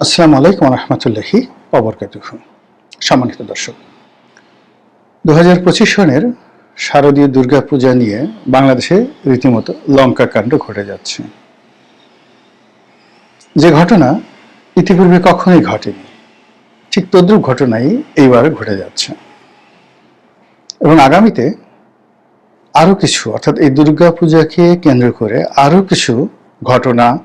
আসসালামু আলাইকুম রহমতুল্লাহি অবরকাতুহ সম্মানিত দর্শক দু হাজার পঁচিশ সনের শারদীয় দুর্গা পূজা নিয়ে বাংলাদেশে রীতিমতো লঙ্কা কাণ্ড ঘটে যাচ্ছে। যে ঘটনা ইতিপূর্বে কখনোই ঘটেনি, ঠিক তদ্রুপ ঘটনাই এইবার ঘটে যাচ্ছে। এবং আগামীতে আরও কিছু, অর্থাৎ এই দুর্গা পূজাকে কেন্দ্র করে আরও কিছু ঘটনা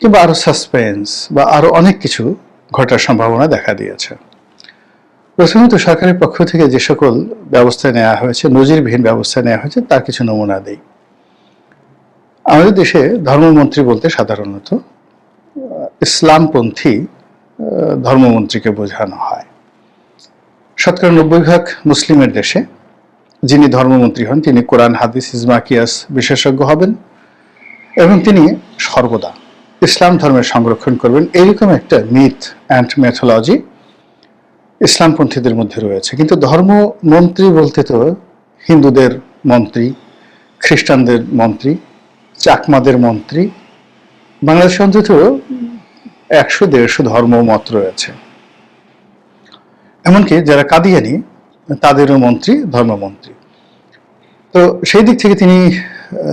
কিংবা আরও সাসপেন্স বা আরও অনেক কিছু ঘটার সম্ভাবনা দেখা দিয়েছে। প্রথমত সরকারের পক্ষ থেকে যে সকল ব্যবস্থা নেওয়া হয়েছে, নজিরবিহীন ব্যবস্থা নেওয়া হয়েছে, তার কিছু নমুনা দেই। আমাদের দেশে ধর্মমন্ত্রী বলতে সাধারণত ইসলামপন্থী ধর্মমন্ত্রীকে বোঝানো হয়। শতকরা নব্বই ভাগ মুসলিমের দেশে যিনি ধর্মমন্ত্রী হন, তিনি কোরআন, হাদিস, ইজমাকিয়াস বিশেষজ্ঞ হবেন এবং তিনি সর্বদা ইসলাম ধর্মের সংরক্ষণ করবেন, এইরকম একটা মিথ অ্যান্ড মেথোলজি ইসলামপন্থীদের মধ্যে রয়েছে। কিন্তু ধর্ম মন্ত্রী বলতে তো হিন্দুদের মন্ত্রী, খ্রিস্টানদের মন্ত্রী, চাকমাদের মন্ত্রী বাংলাদেশে অন্তত একশো দেড়শো ধর্ম মত রয়েছে। এমনকি যারা কাদিয়ানি, তাদেরও মন্ত্রী, ধর্মমন্ত্রী। তো সেই দিক থেকে তিনি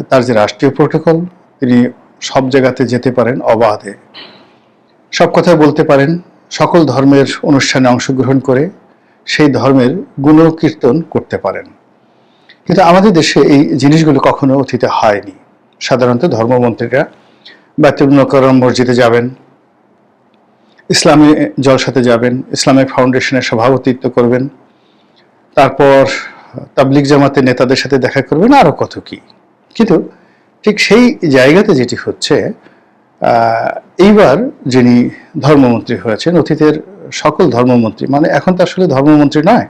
তার যে রাষ্ট্রীয় প্রোটোকল, তিনি সব জায়গাতে যেতে পারেন অবাধে। সব কথা বলতে পারেন, সকল ধর্মের অনুষ্ঠানে অংশগ্রহণ করে সেই ধর্মের গুণকীর্তন করতে পারেন। কিন্তু আমাদের দেশে এই জিনিসগুলো কখনো অতীতে হয়নি। সাধারণত ধর্মমন্ত্রীরা ব্যতিক্রম মসজিদে যাবেন, ইসলামী জলসাতে যাবেন ইসলামিক ফাউন্ডেশনের সভাপতিত্ব করবেন, তারপর তাবলিক জামাতের নেতাদের সাথে দেখা করবেন, আরও কত কি। কিন্তু ঠিক সেই জায়গাতে যেটি হচ্ছে এইবার যিনি ধর্মমন্ত্রী হয়েছেন, অতীতের সকল ধর্মমন্ত্রী মানে এখন তো আসলে ধর্মমন্ত্রী নয়,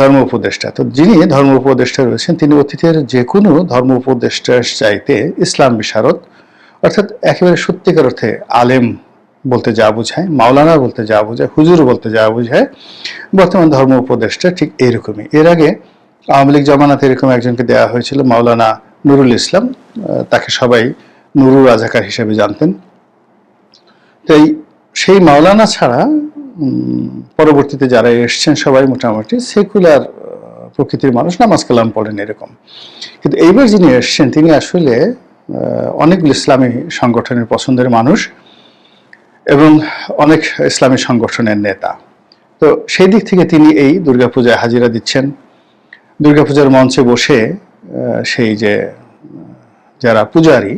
ধর্ম উপদেষ্টা। তো যিনি ধর্ম উপদেষ্টা রয়েছেন, তিনি অতীতের যে কোনো ধর্ম উপদেষ্টার চাইতে ইসলাম বিশারদ, অর্থাৎ একেবারে সত্যিকার অর্থে আলেম বলতে যা বোঝায়, মাওলানা বলতে যা বোঝায়, হুজুর বলতে যা বোঝায়, বর্তমান ধর্ম উপদেষ্টা ঠিক এইরকমই। এর আগে আওয়ামী লীগ জমানাতে এরকম একজনকে দেওয়া হয়েছিল, মাওলানা নুরুল ইসলাম তাকে সবাই নুরুল রাজাকার হিসেবে জানতেন। তাই সেই মাওলানা ছাড়া পরবর্তীতে যারা এসছেন সবাই মোটামুটি সেকুলার প্রকৃতির মানুষ, নামাজ কালাম পড়েন এরকম। কিন্তু এইবার যিনি এসছেন, তিনি আসলে অনেকগুলো ইসলামী সংগঠনের পছন্দের মানুষ এবং অনেক ইসলামী সংগঠনের নেতা। তো সেই দিক থেকে তিনি এই দুর্গাপূজায় হাজিরা দিচ্ছেন। দুর্গাপূজার মঞ্চে বসে সেই যে যারা পূজারী,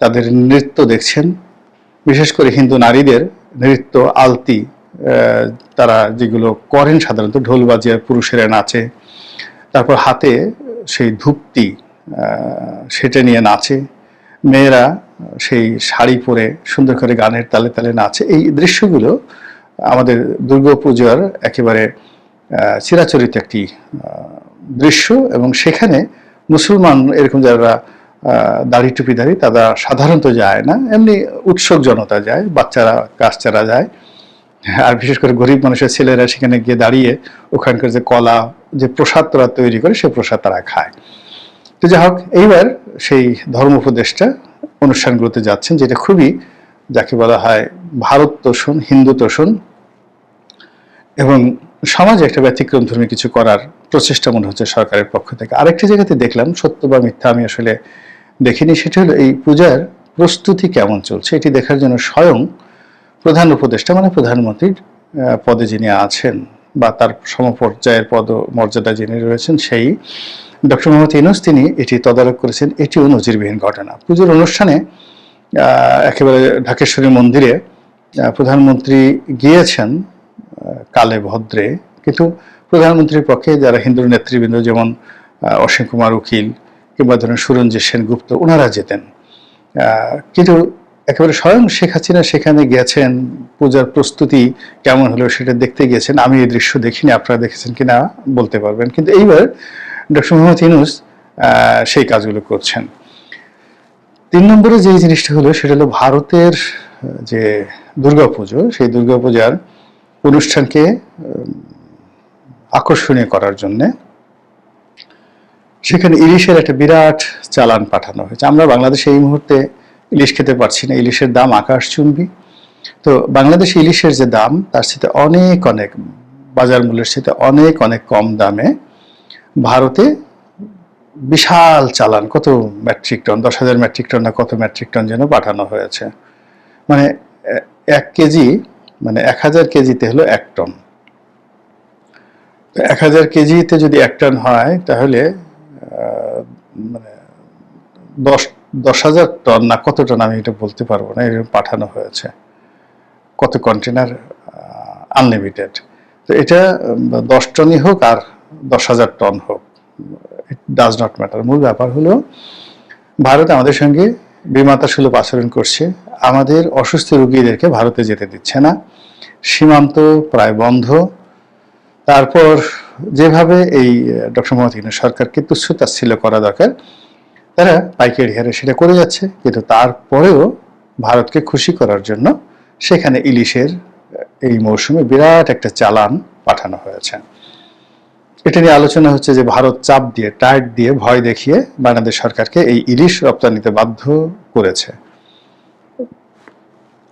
তাদের নৃত্য দেখছেন। বিশেষ করে হিন্দু নারীদের নৃত্য, আলতি তারা যেগুলো করেন সাধারণত, ঢোল বাজিয়ে পুরুষেরা নাচে। তারপর হাতে সেই ধূপটি সেটা নিয়ে নাচে। মেয়েরা সেই শাড়ি পরে সুন্দর করে গানের তালে তালে নাচে। এই দৃশ্যগুলো আমাদের দুর্গাপূজার একেবারে চিরাচরিত একটি দৃশ্য এবং সেখানে মুসলমান এরকম যারা দাড়ি টুপিধারী তারা সাধারণত যায় না। এমনি উৎসুক জনতা যায়, বাচ্চারা কাজচারা যায়। আর বিশেষ করে গরিব মানুষের ছেলেরা সেখানে গিয়ে দাঁড়িয়ে ওখানকার যে কলা, যে প্রসাদ তারা তৈরি করে সেই প্রসাদ তারা খায়। তো যাই হোক, এইবার সেই ধর্ম উপদেষ্টা অনুষ্ঠানগুলোতে যাচ্ছেন, যেটা খুবই, যাকে বলা হয় ভারত তোষণ, হিন্দু তোষণ এবং সমাজে একটা ব্যতিক্রম ধর্মী কিছু করার প্রচেষ্টা মনে হচ্ছে সরকারের পক্ষ থেকে। আরেকটি জায়গাতে দেখলাম, সত্য বা মিথ্যা আমি আসলে দেখিনি, সেটি হলো এই পূজার প্রস্তুতি কেমন চলছে? এটি দেখার জন্য স্বয়ং প্রধান উপদেষ্টা মানে প্রধানমন্ত্রীর পদে যিনি আছেন বা তার সমপর্যায়ের পদ মর্যাদা যিনি রয়েছেন, সেই ডক্টর মোহাম্মদ ইউনুস, তিনি এটি তদারক করেছেন। এটিও নজিরবিহীন ঘটনা। পুজোর অনুষ্ঠানে একেবারে ঢাকেশ্বরী মন্দিরে প্রধানমন্ত্রী গিয়েছেন। কালে ভদ্রে কিন্তু প্রধানমন্ত্রীর পক্ষে যারা হিন্দু নেতৃবৃন্দ যেমন অসীম কুমার উকিল কিংবা ধরেন সুরঞ্জিত সেনগুপ্ত ওনারা যেতেন। কিন্তু একেবারে স্বয়ং শেখ হাসিনা সেখানে গেছেন পূজার প্রস্তুতি কেমন হলো সেটা দেখতে গিয়েছেন। আমি এই দৃশ্য দেখিনি আপনারা দেখেছেন কিনা বলতে পারবেন। কিন্তু এইবার ডক্টর মোহাম্মদ ইউনুস আহ, সেই কাজগুলো করছেন। তিন নম্বরে যে জিনিসটা হলো সেটা হলো ভারতের যে দুর্গাপুজো সেই দুর্গাপূজার অনুষ্ঠানকে আকর্ষণীয় করার জন্যে সেখানে ইলিশের একটা বিরাট চালান পাঠানো হয়েছে। আমরা বাংলাদেশে এই মুহূর্তে ইলিশ খেতে পারছি না। ইলিশের দাম আকাশচুম্বী তো বাংলাদেশে ইলিশের যে দাম, তার সাথে অনেক অনেক বাজার মূল্যের সাথে অনেক অনেক কম দামে ভারতে বিশাল চালান, কত মেট্রিক টন, দশ হাজার মেট্রিক টন না কত মেট্রিক টন যেন পাঠানো হয়েছে। মানে এক কেজি মানে এক হাজার কেজিতে হলো এক টন। এক হাজার কেজিতে যদি এক টন হয়, তাহলে মানে দশ দশ হাজার টন না কত টন আমি এটা বলতে পারব না, এরকম পাঠানো হয়েছে। কত কন্টেনার আনলিমিটেড তো এটা দশ টনই হোক আর দশ হাজার টন হোক ইট ডাজ নট ম্যাটার মূল ব্যাপার হলো, ভারত আমাদের সঙ্গে বিমাতা সুলভ আচরণ করছে। আমাদের অসুস্থ রোগীদেরকে ভারতে যেতে দিচ্ছে না। সীমান্ত প্রায় বন্ধ। তারপর যেভাবে এই ডক্টর মোহাম্মদ ইউনূস সরকারকে তুচ্ছ তাচ্ছিল্য করা দরকার, তারা পাইকারি হারে সেটা করে যাচ্ছে। কিন্তু তারপরেও ভারতকে খুশি করার জন্য সেখানে ইলিশের এই মৌসুমে বিরাট একটা চালান পাঠানো হয়েছে। এটা নিয়ে আলোচনা হচ্ছে যে ভারত চাপ দিয়ে টাইট দিয়ে ভয় দেখিয়ে বাংলাদেশ সরকারকে এই ইলিশ রপ্তানিতে বাধ্য করেছে।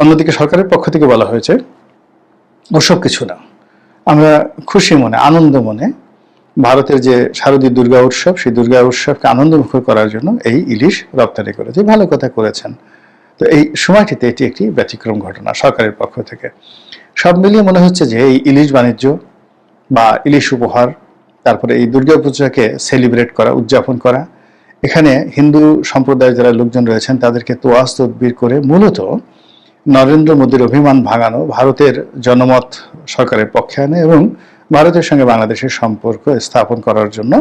অন্যদিকে সরকারের পক্ষ থেকে বলা হয়েছে, ওসব কিছু না। আমরা খুশি মনে, আনন্দ মনে ভারতের যে শারদীয় দুর্গা উৎসব, সেই দুর্গা উৎসবকে আনন্দমুখর করার জন্য এই ইলিশ রপ্তানি করেছে। ভালো কথা করেছেন। তো এই সময়টিতে এটি একটি ব্যতিক্রম ঘটনা সরকারের পক্ষ থেকে। সব মিলিয়ে মনে হচ্ছে যে এই ইলিশ বাণিজ্য বা ইলিশ উপহার তারপরে এই দুর্গাপূজাকে সেলিব্রেট করা, উদযাপন করা। এখানে হিন্দু সম্প্রদায়ের যারা লোকজন রয়েছেন, তাদেরকে তোয়াজ, তদবির করে মূলত নরেন্দ্র মোদীর অভিমান ভাঙানো ভারতের জনমত সরকারের পক্ষে আনে এবং ভারতের সঙ্গে বাংলাদেশের সম্পর্ক স্থাপন করার জন্য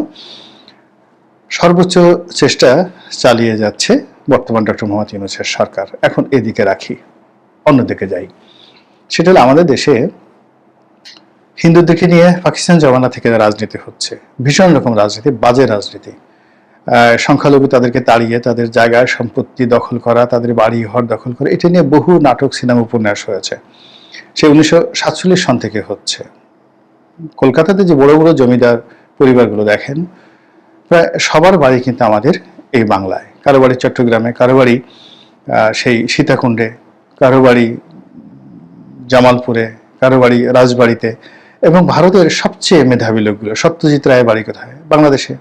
সর্বোচ্চ চেষ্টা চালিয়ে যাচ্ছে বর্তমান ডক্টর মোহাম্মদ ইউনুসের সরকার। এখন এদিকে রাখি, অন্যদিকে যাই। সেটা হলো আমাদের দেশে হিন্দুদেরকে নিয়ে পাকিস্তান জমানা থেকে রাজনীতি হচ্ছে। ভীষণ রকম রাজনীতি, বাজে রাজনীতি। সংখ্যালঘু তাদেরকে তাড়িয়ে, তাদের জায়গায় সম্পত্তি দখল করা, তাদের বাড়ি ঘর দখল করা, এটা নিয়ে বহু নাটক, সিনেমা, উপন্যাস হয়েছে। সে উনিশশো সাতচল্লিশ সন থেকে হচ্ছে। কলকাতাতে যে বড় বড় জমিদার পরিবারগুলো দেখেন, প্রায় সবার বাড়ি কিন্তু আমাদের এই বাংলায়। কারও বাড়ি চট্টগ্রামে, কারও বাড়ি সেই সীতাকুণ্ডে, কারও বাড়ি জামালপুরে, কারও বাড়ি রাজবাড়িতে। এবং ভারতের সবচেয়ে মেধাবী লোকগুলো, সত্যজিৎ রায়ের বাড়ি কোথায়? বাংলাদেশে।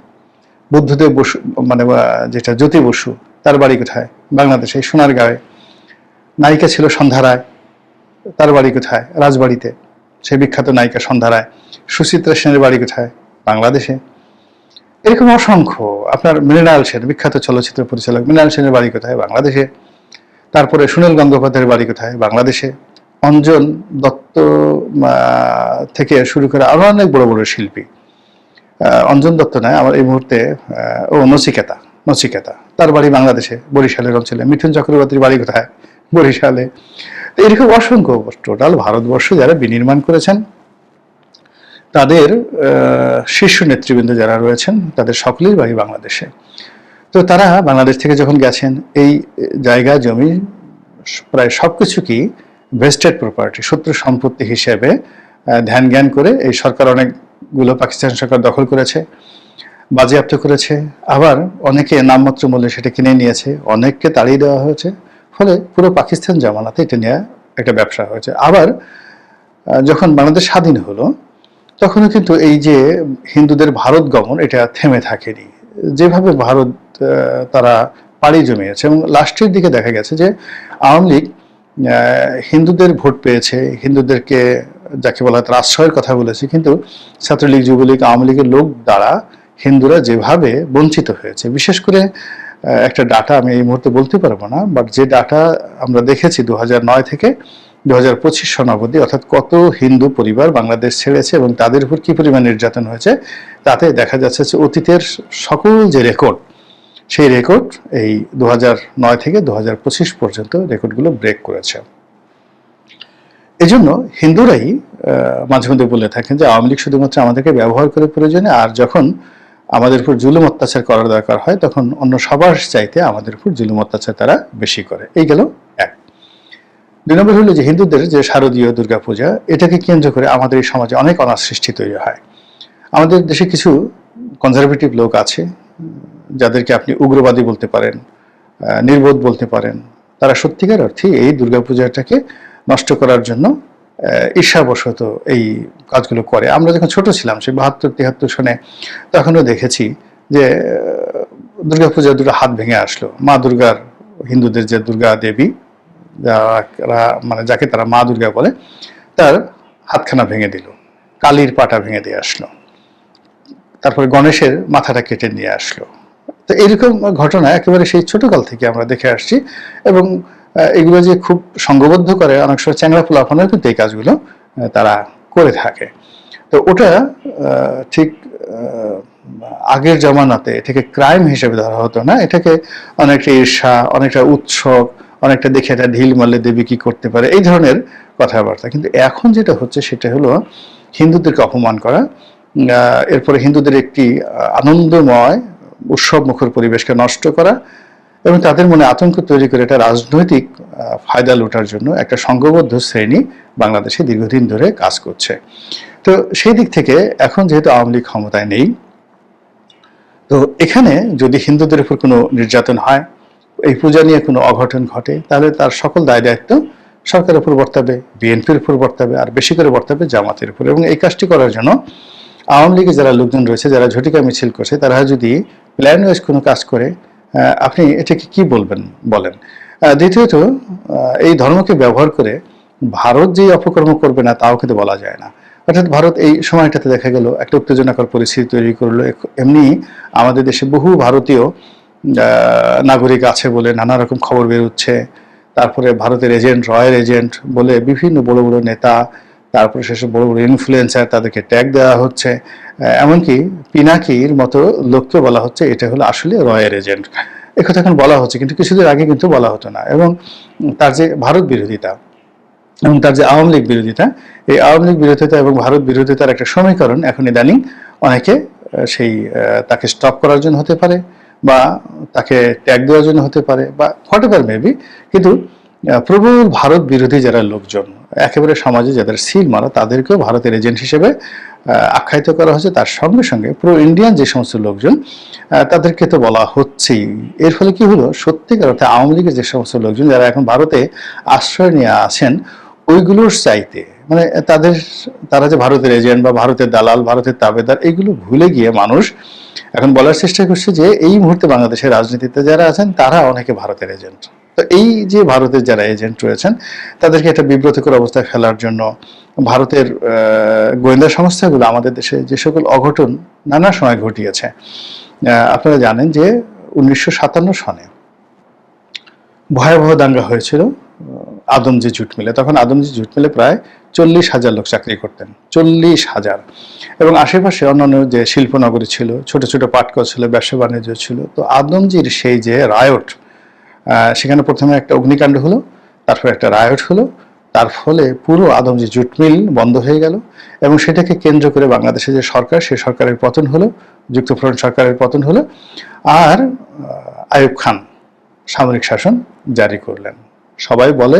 বুদ্ধদেব বসু মানে যেটা জ্যোতি বসু, তার বাড়ি কোথায়? বাংলাদেশে সোনারগাঁয়ে নায়িকা ছিল সন্ধ্যা রায়, তার বাড়ি কোথায়? রাজবাড়িতে। সে বিখ্যাত নায়িকা সন্ধ্যা রায়। সুচিত্রা সেনের বাড়ি কোথায়? বাংলাদেশে। এরকম অসংখ্য, আপনার মৃণাল সেন, বিখ্যাত চলচ্চিত্র পরিচালক, মৃণাল সেনের বাড়ি কোথায়? বাংলাদেশে। তারপরে সুনীল গঙ্গোপাধ্যায়ের বাড়ি কোথায়? বাংলাদেশে। অঞ্জন দত্ত থেকে শুরু করে আরও অনেক বড় বড় শিল্পী। অঞ্জন দত্ত নয়, আমার এই মুহূর্তে ও নচিকেতা নচিকেতা। তার বাড়ি বাংলাদেশে, বরিশালের অঞ্চলে। মিঠুন চক্রবর্তীর বাড়ি কোথায়? বরিশালে। এরকম অসংখ্য টোটাল ভারতবর্ষ যারা বিনির্মাণ করেছেন, তাদের শীর্ষ নেতৃবৃন্দ যারা রয়েছেন, তাদের সকলেই বাড়ি বাংলাদেশে। তো তারা বাংলাদেশ থেকে যখন গেছেন, এই জায়গা, জমি, প্রায় সবকিছু কি ভেস্টেড প্রপার্টি শত্রু সম্পত্তি হিসেবে ধ্যান জ্ঞান করে এই সরকার অনেকগুলো পাকিস্তান সরকার দখল করেছে, বাজেয়াপ্ত করেছে। আবার অনেকে নামমাত্র মূল্যে সেটা কিনে নিয়েছে, অনেককে তাড়িয়ে দেওয়া হয়েছে। ফলে পুরো পাকিস্তান জামানাতে এটা নিয়ে একটা ব্যবসা হয়েছে। আবার যখন বাংলাদেশ স্বাধীন হলো, তখনও কিন্তু এই যে হিন্দুদের ভারত গমন এটা থেমে থাকেনি। যেভাবে ভারত তারা পাড়ি জমিয়েছে এবং লাস্টের দিকে দেখা গেছে যে আওয়ামী লীগ হিন্দুদের ভোট পেয়েছে, হিন্দুদেরকে যাকে বলা হয় তারা আশ্রয়ের কথা বলেছে, কিন্তু ছাত্রলীগ, যুবলীগ, আওয়ামী লীগের লোক দ্বারা হিন্দুরা যেভাবে বঞ্চিত হয়েছে, বিশেষ করে একটা ডাটা আমি এই মুহূর্তে বলতে পারব না বাট যে ডাটা আমরা দেখেছি দু থেকে দু হাজার পঁচিশ সন অবধি, অর্থাৎ কত হিন্দু পরিবার বাংলাদেশ ছেড়েছে এবং তাদের উপর কি পরিমাণ নির্যাতন হয়েছে, তাতে দেখা যাচ্ছে যে অতীতের সকল যে রেকর্ড সেই রেকর্ড এই দু নয় থেকে দু পর্যন্ত রেকর্ডগুলো ব্রেক করেছে। এজন্য হিন্দুরাই মাঝে মধ্যে বলে থাকেন যে আওয়ামী লীগ শুধুমাত্র আমাদেরকে ব্যবহার করে প্রয়োজনে, আর যখন আমাদের উপর জুলুম অত্যাচার করার দরকার হয়, তখন অন্য সবার চাইতে আমাদের উপর জুলুম অত্যাচার তারা বেশি করে। এই গেল এক। দুই নম্বর হলো যে হিন্দুদের যে শারদীয় দুর্গাপূজা, এটাকে কেন্দ্র করে আমাদের এই সমাজে অনেক অনার সৃষ্টি তৈরি হয়। আমাদের দেশে কিছু কনজারভেটিভ লোক আছে যাদেরকে আপনি উগ্রবাদী বলতে পারেন নির্বোধ বলতে পারেন, তারা সত্যিকার অর্থে এই দুর্গাপূজাটাকে নষ্ট করার জন্য ঈর্ষাবশত এই কাজগুলো করে। আমরা যখন ছোট ছিলাম, সেই বাহাত্তর তিয়াত্তর সনে তখনও দেখেছি যে দুর্গাপূজার দুটো হাত ভেঙে আসলো। মা দুর্গার, হিন্দুদের যে দুর্গা দেবী, যারা মানে যাকে তারা মা দুর্গা বলে, তার হাতখানা ভেঙে দিল, কালির পাটা ভেঙে দিয়ে আসলো। তারপরে গণেশের মাথাটা কেটে নিয়ে আসলো। তো এইরকম ঘটনা একেবারে সেই ছোটকাল থেকে আমরা দেখে আসছি এবং এগুলো যে খুব সংঘবদ্ধ করে অনেক সময় চ্যাংরা পোলাফানের কিন্তু এই কাজগুলো তারা করে থাকে। তো ওটা ঠিক আগের জমানাতে এটাকে ক্রাইম হিসেবে ধরা হতো না। এটাকে অনেকটা ঈর্ষা, অনেকটা উৎসব অনেকটা দেখে এটা ঢিল মারলে দেবী কি করতে পারে, এই ধরনের কথাবার্তা। কিন্তু এখন যেটা হচ্ছে সেটা হলো হিন্দুদেরকে অপমান করা এরপরে হিন্দুদের একটি আনন্দময় উৎসব মুখর পরিবেশকে নষ্ট করা এবং তাদের মনে আতঙ্ক তৈরি করে এটা রাজনৈতিক ফায়দা লুটার জন্য একটা সংঘবদ্ধ শ্রেণি বাংলাদেশে দীর্ঘদিন ধরে কাজ করছে। তো সেই দিক থেকে এখন যেহেতু আওয়ামী লীগ ক্ষমতায় নেই, তো এখানে যদি হিন্দুদের উপর কোনো নির্যাতন হয়, এই পূজা নিয়ে কোনো অঘটন ঘটে, তাহলে তার সকল দায় দায়িত্ব সরকারের উপর বর্তাবে, বিএনপির উপর বর্তাবে, আর বেশি করে বর্তাবে জামাতের উপর। এবং এই কাজটি করার জন্য আওয়ামী লীগের যারা লোকজন রয়েছে, যারা ঝটিকা মিছিল করছে, তারা যদি প্ল্যান ওয়াইজ কোনো কাজ করে আপনি এটাকে কি বলবেন, বলেন। দ্বিতীয়ত এই ধর্মকে ব্যবহার করে ভারত যেই অপকর্ম করবে না, তাও কিন্তু বলা যায় না। অর্থাৎ ভারত এই সময়টাতে দেখা গেল, একটা উত্তেজনাকর পরিস্থিতি তৈরি করল। এমনি আমাদের দেশে বহু ভারতীয় নাগরিক আছে বলে নানা রকম খবর বেরোচ্ছে। তারপরে ভারতের এজেন্ট রয়্যাল এজেন্ট বলে বিভিন্ন বড় বড় নেতা, তারপরে সেসব বড় বড় ইনফ্লুয়েন্সার তাদেরকে ট্যাগ দেওয়া হচ্ছে। এমনকি পিনাকির মতো লোককে বলা হচ্ছে এটা হলো আসলে রয়্যাল এজেন্ট। একথা এখন বলা হচ্ছে, কিন্তু কিছুদিন আগে কিন্তু বলা হতো না। এবং তার যে ভারত বিরোধিতা এবং তার যে আওয়ামী লীগ বিরোধিতা, এই আওয়ামী লীগ বিরোধিতা এবং ভারত বিরোধিতার একটা সমীকরণ এখন ইদানিং অনেকে সেই তাকে স্টপ করার জন্য হতে পারে বা তাকে ত্যাগ দেওয়ার জন্য হতে পারে বা হোয়াট এভার মেবি কিন্তু প্রবল ভারত বিরোধী যারা লোকজন, একেবারে সমাজে যাদের সিল মারা, তাদেরকেও ভারতের এজেন্ট হিসেবে আখ্যায়িত করা হয়েছে। তার সঙ্গে সঙ্গে প্রো ইন্ডিয়ান যে সমস্ত লোকজন তাদেরকে তো বলা হচ্ছেই। এর ফলে কি হলো? সত্যিকার অর্থে আওয়ামী লীগের যে সমস্ত লোকজন, যারা এখন ভারতে আশ্রয় নিয়ে আছেন, ওইগুলোর চাইতে মানে তাদের, তারা যে ভারতের এজেন্ট বা ভারতের দালাল, ভারতের তাবেদার, এগুলো ভুলে গিয়ে মানুষ এখন বলার চেষ্টা করছে যে এই মুহূর্তে বাংলাদেশের রাজনীতিতে যারা আছেন, তারা অনেকে ভারতের এজেন্ট তো এই যে ভারতের যারা এজেন্ট রয়েছেন, তাদেরকে একটা বিব্রতকর অবস্থায় ফেলার জন্য ভারতের গোয়েন্দা সংস্থাগুলো আমাদের দেশে যে সকল অঘটন নানা সময় ঘটিয়েছে। আপনারা জানেন যে উনিশশো সাতান্ন সনে ভয়াবহ দাঙ্গা হয়েছিল আদমজি জুট মিলে। তখন আদমজি জুট মিলে প্রায় চল্লিশ হাজার লোক চাকরি করতেন, চল্লিশ হাজার। এবং আশেপাশে অন্যান্য যে শিল্পনগরী ছিল, ছোট ছোট পাটকল ছিল, ব্যবসা বাণিজ্য ছিল, তো আদমজির সেই যে রায়ট সেখানে প্রথমে একটা অগ্নিকাণ্ড হলো, তারপর একটা রায়ট হলো তার ফলে পুরো আদমজি জুট মিল বন্ধ হয়ে গেল এবং সেটাকে কেন্দ্র করে বাংলাদেশে যে সরকার সে সরকারের পতন হলো যুক্তফ্রন্ট সরকারের পতন হলো আর আহ, আইয়ুব খান সামরিক শাসন জারি করলেন। সবাই বলে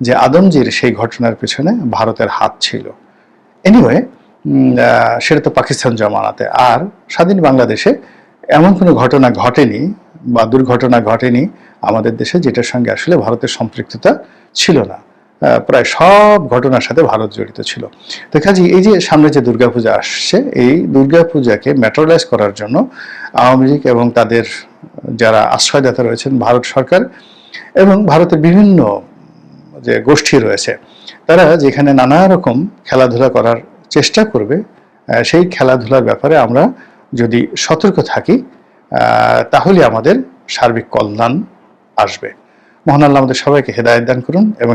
যে আদমজির সেই ঘটনার পিছনে ভারতের হাত ছিল। এনিওয়ে সেটা তো পাকিস্তান জমানাতে। আর স্বাধীন বাংলাদেশে এমন কোনো ঘটনা ঘটেনি বা দুর্ঘটনা ঘটেনি আমাদের দেশে যেটার সঙ্গে আসলে ভারতের সম্পৃক্ততা ছিল না। প্রায় সব ঘটনার সাথে ভারত জড়িত ছিল। তো কাজে, এই যে সামনে যে দুর্গাপূজা আসছে, এই দুর্গাপূজাকে ম্যাটারালাইজ করার জন্য আওয়ামী লীগ এবং তাদের যারা আশ্রয়দাতা রয়েছেন, ভারত সরকার এবং ভারতের বিভিন্ন যে গোষ্ঠী রয়েছে, তারা যেখানে নানা রকম খেলাধুলা করার চেষ্টা করবে সেই খেলাধুলার ব্যাপারে আমরা যদি সতর্ক থাকি তাহলে আমাদের সার্বিক কল্যাণ আসবে। মহান আল্লাহ আমাদের সবাইকে হেদায়ত দান করুন এবং